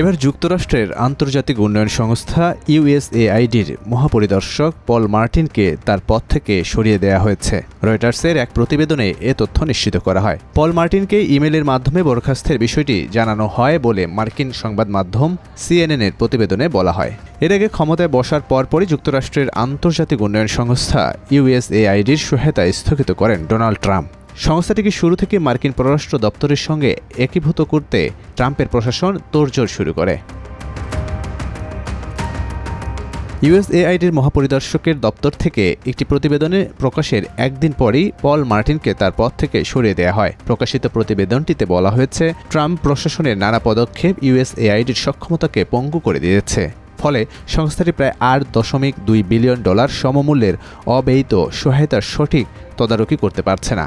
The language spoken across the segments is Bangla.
এবার যুক্তরাষ্ট্রের আন্তর্জাতিক উন্নয়ন সংস্থা ইউএসএআইডির মহাপরিদর্শক পল মার্টিনকে তার পদ থেকে সরিয়ে দেওয়া হয়েছে। রয়টার্সের এক প্রতিবেদনে এ তথ্য নিশ্চিত করা হয়। পল মার্টিনকে ইমেলের মাধ্যমে বরখাস্তের বিষয়টি জানানো হয় বলে মার্কিন সংবাদ মাধ্যম সিএনএনের প্রতিবেদনে বলা হয়। এর আগে ক্ষমতায় বসার পরপরই যুক্তরাষ্ট্রের আন্তর্জাতিক উন্নয়ন সংস্থা ইউএসএআইডির সহায়তা স্থগিত করেন ডোনাল্ড ট্রাম্প। সংস্থাটিকে শুরু থেকে মার্কিন পররাষ্ট্র দপ্তরের সঙ্গে একীভূত করতে ট্রাম্পের প্রশাসন তোড়জোড় শুরু করে? ইউএসএআইডির মহাপরিদর্শকের দপ্তর থেকে একটি প্রতিবেদনে প্রকাশের একদিন পরই পল মার্টিনকে তার পদ থেকে সরিয়ে দেওয়া হয়। প্রকাশিত প্রতিবেদনটিতে বলা হয়েছে, ট্রাম্প প্রশাসনের নানা পদক্ষেপ ইউএসএআইডির সক্ষমতাকে পঙ্গু করে দিয়েছে। ফলে সংস্থাটি প্রায় আট দশমিক দুই বিলিয়ন ডলার সমমূল্যের অব্যয়িত সহায়তার সঠিক তদারকি করতে পারছে না।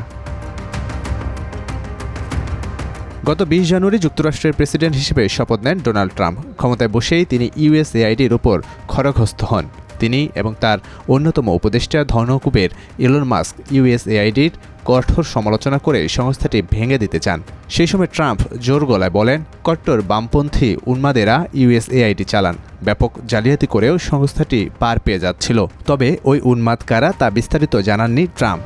গত বিশ জানুয়ারি যুক্তরাষ্ট্রের প্রেসিডেন্ট হিসেবে শপথ নেন ডোনাল্ড ট্রাম্প। ক্ষমতায় বসেই তিনি ইউএসএআইডির উপর খড়গহস্ত হন। তিনি এবং তার অন্যতম উপদেষ্টা ধনকুবের ইলন মাস্ক ইউএসএআইডির কঠোর সমালোচনা করে সংস্থাটি ভেঙে দিতে চান। সেই সময় ট্রাম্প জোর গলায় বলেন, কট্টর বামপন্থী উন্মাদেরা ইউএসএআইডি চালান। ব্যাপক জালিয়াতি করেও সংস্থাটি পার পেয়ে যাচ্ছিল। তবে ওই উন্মাদ কারা তা বিস্তারিত জানাননি ট্রাম্প।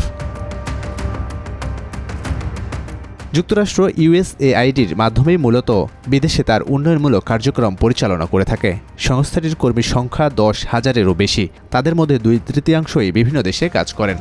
যুক্তরাষ্ট্র ইউএসএআইডির মাধ্যমেই মূলত বিদেশে তার উন্নয়নমূলক কার্যক্রম পরিচালনা করে থাকে। সংস্থাটির কর্মীর সংখ্যা দশ হাজারেরও বেশি। তাদের মধ্যে দুই তৃতীয়াংশই বিভিন্ন দেশে কাজ করেন।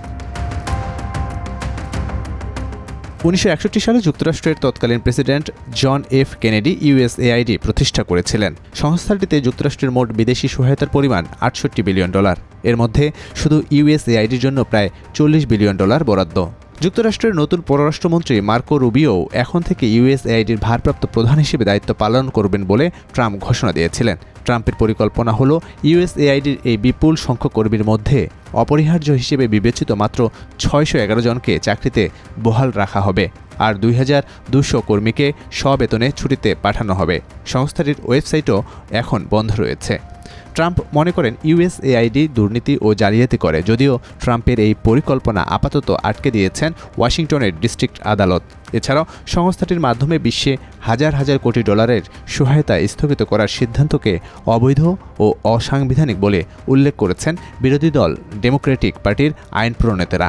উনিশশো একষট্টি সালে যুক্তরাষ্ট্রের তৎকালীন president John F Kennedy USAID প্রতিষ্ঠা করেছিলেন। সংস্থাটিতে যুক্তরাষ্ট্রের মোট বিদেশি সহায়তার পরিমাণ আটষট্টি বিলিয়ন ডলার। এর মধ্যে শুধু ইউএসএআইডির জন্য প্রায় চল্লিশ বিলিয়ন ডলার বরাদ্দ। যুক্তরাষ্ট্রের নতুন পররাষ্ট্রমন্ত্রী মার্কো রুবিও এখন থেকে ইউএসএআইডির ভারপ্রাপ্ত প্রধান হিসেবে দায়িত্ব পালন করবেন বলে ট্রাম্প ঘোষণা দিয়েছিলেন। ট্রাম্পের পরিকল্পনা হল ইউএসএআইডির এই বিপুল সংখ্যক কর্মীর মধ্যে অপরিহার্য হিসেবে বিবেচিত মাত্র ছয়শো এগারো জনকে চাকরিতে বহাল রাখা হবে আর দুই হাজার দুশো কর্মীকে সবেতনে ছুটিতে পাঠানো হবে। সংস্থাটির ওয়েবসাইটও এখন বন্ধ রয়েছে। ট্রাম্প মনে করেন ইউএসএআইডি দুর্নীতি ও জালিয়াতি করে, যদিও ট্রাম্পের এই পরিকল্পনা আপাতত আটকে দিয়েছেন ওয়াশিংটনের ডিস্ট্রিক্ট আদালত। এছাড়াও সংস্থাটির মাধ্যমে বিশ্বে হাজার হাজার কোটি ডলারের সহায়তা স্থগিত করার সিদ্ধান্তকে অবৈধ ও অসাংবিধানিক বলে উল্লেখ করেছেন বিরোধী দল ডেমোক্রেটিক পার্টির আইন প্রণেতারা।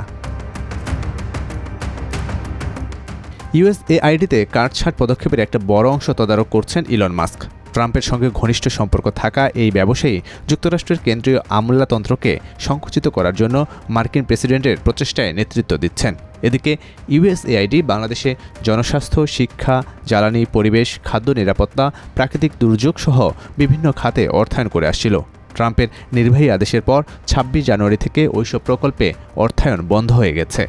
ইউএসএআইডিতে কাটছাট পদক্ষেপের একটা বড় অংশ তদারক করছেন ইলন মাস্ক। ট্রাম্পের সঙ্গে ঘনিষ্ঠ সম্পর্ক থাকা এই ব্যবসায়ী যুক্তরাষ্ট্রের কেন্দ্রীয় আমলাতন্ত্রকে সংকুচিত করার জন্য মার্কিন প্রেসিডেন্টের প্রচেষ্টায় নেতৃত্ব দিচ্ছেন। এদিকে ইউএসএআইডি বাংলাদেশে জনস্বাস্থ্য, শিক্ষা, জ্বালানি, পরিবেশ, খাদ্য নিরাপত্তা, প্রাকৃতিক দুর্যোগ সহ বিভিন্ন খাতে অর্থায়ন করে আসছিল। ট্রাম্পের নির্বাহী আদেশের পর ছাব্বিশ জানুয়ারি থেকে ওইসব প্রকল্পে অর্থায়ন বন্ধ হয়ে গেছে।